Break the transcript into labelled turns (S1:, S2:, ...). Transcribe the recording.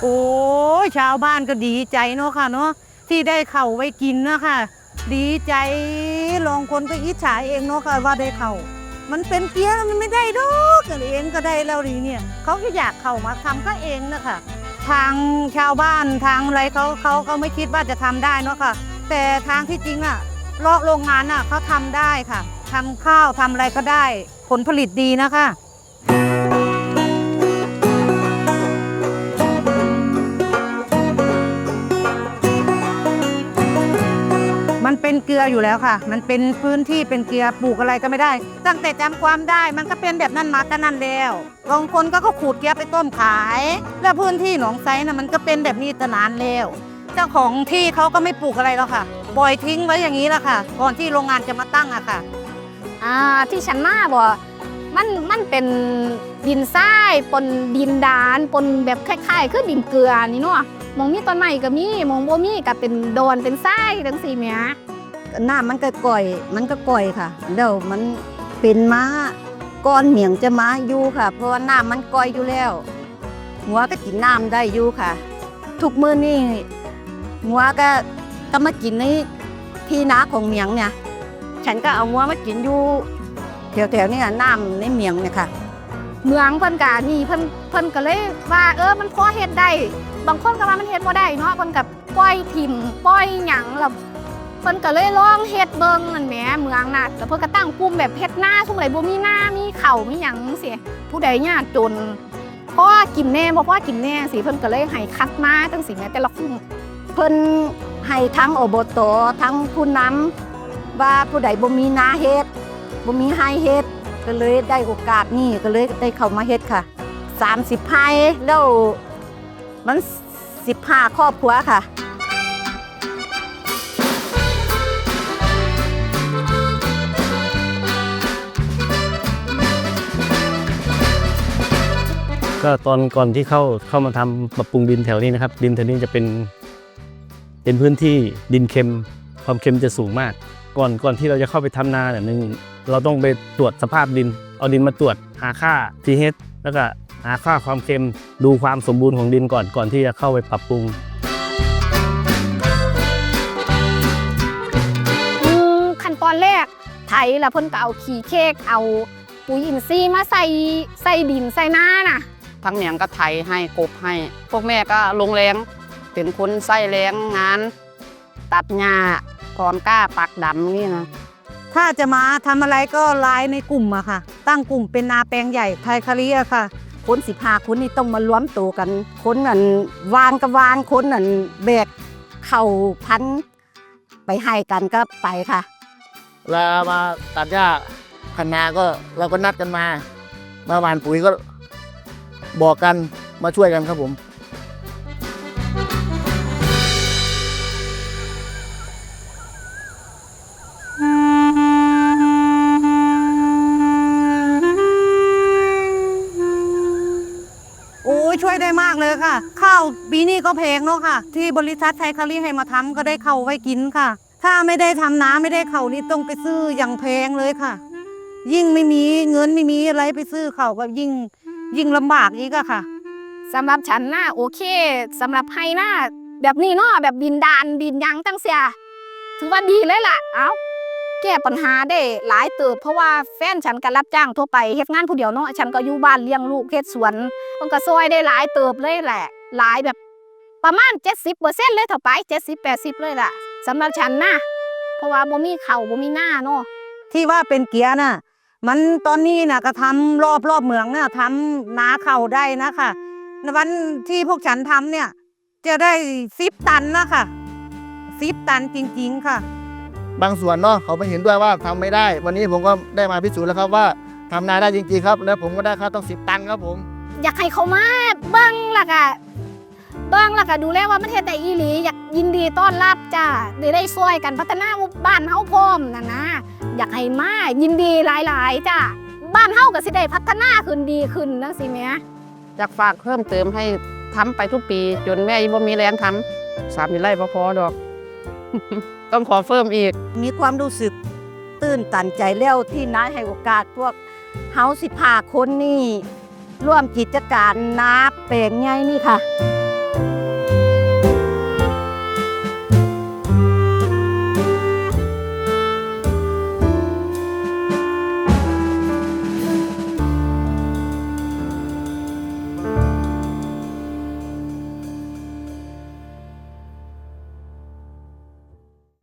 S1: โอ้ชาวบ้านก็ดีใจเนาะค่ะเนาะที่ได้เข่าไว้กินนะค่ะ ดีใจลองคนก็อิจฉาเองเนาะค่ะว่าได้เข่ามันเป็นเกียร์มันไม่ได้ดอกกันเองก็ได้แล้วดีเนี่ยเขาก็อยากเข้ามาทำก็เองนะคะทางชาวบ้านทางอะไรเขาเขาเขาไม่คิดว่าจะทำได้เนาะค่ะ แต่ทางที่จริงอะโรงงานอะเขาทำได้ค่ะทำข้าวทำอะไรก็ได้ ผลผลิตดีนะคะ รืออยู่แล้วค่ะ มันเป็นพื้นที่เป็นเกลือปลูกอะไรก็ไม่ได้ ตั้งแต่จำความได้มันก็เป็นแบบนั้นมาตั้งนั้นแล้วบางคนก็ขูดเกลือไปต้มขาย แล้วพื้นที่หนองไซน่ะมันก็เป็นแบบนี้ตั้งนานแล้วเจ้าของที่เขาก็ไม่ปลูกอะไรแล้วค่ะ ปล่อยทิ้งไว้อย่างนี้แหละค่ะ ก่อนที่โรงงานจะมาตั้งอะค่ะ
S2: อ่าที่ฉันมาบ่มันมันเป็นดินทรายปนดินดานปนแบบคล้ายๆ คือดินเกลือนี่เนาะมองมีต้นไม้ก็มีมองบ่มีก็เป็นโดนเป็นทรายจังซี่แหม
S3: น้ำมันก็ก่อย มันก็ก่อยค่ะแล้วมันเป็นม้าก้อนเหมียงจะม้าอยู่ค่ะ เพราะว่าน้ำมันก่อยอยู่แล้ว หัวก็กินน้ำได้อยู่ค่ะ ทุกมื้อนี่หัวก็ก็มากินในที่นาของเหมียงเนี่ยฉันก็เอาหัวมากินอยู่แถวๆนี่น้ำในเหมียงเนี่ยค่ะ
S2: เมืองเพิ่นก็นี่เพิ่นเพิ่นก็เลยว่า เออมันพอเฮ็ดได้บางคนก็ว่ามันเฮ็ดบ่ได้เนาะเพิ่นก็ปล่อยถิ่มปล่อยหยังแล้ว เพิ่นก็เลยลองเฮ็ดเบิ่งนั่นแหมเมืองน่ะแล้วเพิ่นก็ตั้งกลุ่มแบบเฮ็ดหน้าซุ่มใดบ่มีหน้ามีเข้าวมีหยังจังซี่ผู้ใดยากจนพอกินแน่บ่พอกินแน่สิเพิ่นก็เลยให้คัดมาจังซี่แหมแต่ละกลุ่ม
S3: เพิ่นให้ทั้งอบตทั้งผู้นำว่าผู้ใดบ่มีนาเฮ็ดบ่มีให้เฮ็ดก็เลยได้โอกาสนี่ก็เลยได้เข้ามาเฮ็ดค่ะ 30ไร่แล้วมัน15ครอบครัวค่ะ
S4: ก็ตอนก่อนที่เข้าเข้ามาทำปรับปรุงดินแถวนี้นะครับ ดินแถวนี้จะเป็นเป็นพื้นที่ดินเค็ม ความเค็มจะสูงมาก ก่อนก่อนที่เราจะเข้าไปทำนาเนี่ยหนึ่งเราต้องไปตรวจสภาพดิน เอาดินมาตรวจหาค่า pH แล้วก็หาค่าความเค็มดูความสมบูรณ์ของดินก่อนก่อนที่จะเข้าไปปรับปรุง
S2: ขั้นตอนแรกไถแล้วเพิ่นก็เอาขี้เค้กเอาปุ๋ยอินทรีย์มาใส่ใส่ดินใส่หน้าน่ะ
S5: ทั้งเมียงก็ไถให้กบให้ พวกแม่ก็ลงแรงเป็นคนไส้แรงงาน ตัดหญ้าถอนก้าปักดำนี่นะ
S1: ถ้าจะมาทำอะไรก็ไลน์ในกลุ่มอะค่ะ ตั้งกลุ่มเป็นนาแปลงใหญ่ไทยคาริอะค่ะ
S3: คน15คนนี่ต้องมารวมตัวกัน คนนั่นวานกับวานคนนั่นแบกเข้าพันไปให้กันก็ไปค่ะ
S6: เวลามาตัดหญ้าคันนาก็เราก็นัดกันมามาหว่านปุ๋ยก็ บอกกันมาช่วยกันครับผม
S1: โอ้ช่วยได้มากเลยค่ะ ข้าวปีนี้ก็แพงเนาะค่ะ ที่บริษัทไทยคาริให้มาทำก็ได้เข้าไว้กินค่ะ ถ้าไม่ได้ทำน้ำไม่ได้เข้านี่ต้องไปซื้ออย่างแพงเลยค่ะ ยิ่งไม่มีเงินไม่มีอะไรไปซื้อเข้าก็ยิ่ง ยิ่งลำบากอีกอะค่ะ
S2: สำหรับฉันน่ะโอเคสำหรับไฮน่ะแบบนี้เนาะแบบดินดานดินหยังตั้งเสียถือว่าดีเลยล่ะ เอาแก้ปัญหาได้หลายเติบเพราะว่าแฟนฉันก็รับจ้างทั่วไปเฮ็ดงานผู้เดียวเนาะฉันก็อยู่บ้านเลี้ยงลูกเฮ็ดสวนมันก็ซอยได้หลายเติบเลยแหละ หลายแบบประมาณ 70%เลยเท่าไป 70 80 เลยล่ะสำหรับฉันนะเพราะว่าบ่มีเขาวบ่มีหน้าเนาะ
S1: ที่ว่าเป็นเกียร์น่ะ มันตอนนี้น่ะก็ทำรอบรอบเมืองน่ะทำนาเข่าได้นะคะวันที่พวกฉันทำเนี่ย จะได้สิบตันนะคะสิบตันจริง ๆ ค่ะ
S6: บางส่วนเนาะเขาไม่เห็นด้วยว่าทำไม่ได้ วันนี้ผมก็ได้มาพิสูจน์แล้วครับว่าทำนาได้จริงๆครับ แล้วผมก็ได้ค่าต้องสิบตันครับผม
S2: อยากให้เขามาเบิ้งล่ะกะ เบิ้งล่ะกะดูแลว่ามันเฮ็ดได้อีหลีอยากยินดีต้อนรับจ้าได้ได้ช่วยกันพัฒนาหมู่บ้านเฮาพร้อมน่ะนะอยากให้มายินดีหลายๆจ้าบ้านเฮาก็สิได้พัฒนาขึ้นดีขึ้นจังซี่แหม
S5: อยากฝากเพิ่มเติมให้ทำไปทุกปี จนแม่ยังบ่มีแรงทำสามไร่พอๆดอก ต้องขอเพิ่มอีก
S3: มีความรู้สึกตื้นตันใจแล้วที่นายให้โอกาสพวกเฮาสิพาคนนี่ร่วมกิจการนาแปลงใหญ่นี่ค่ะ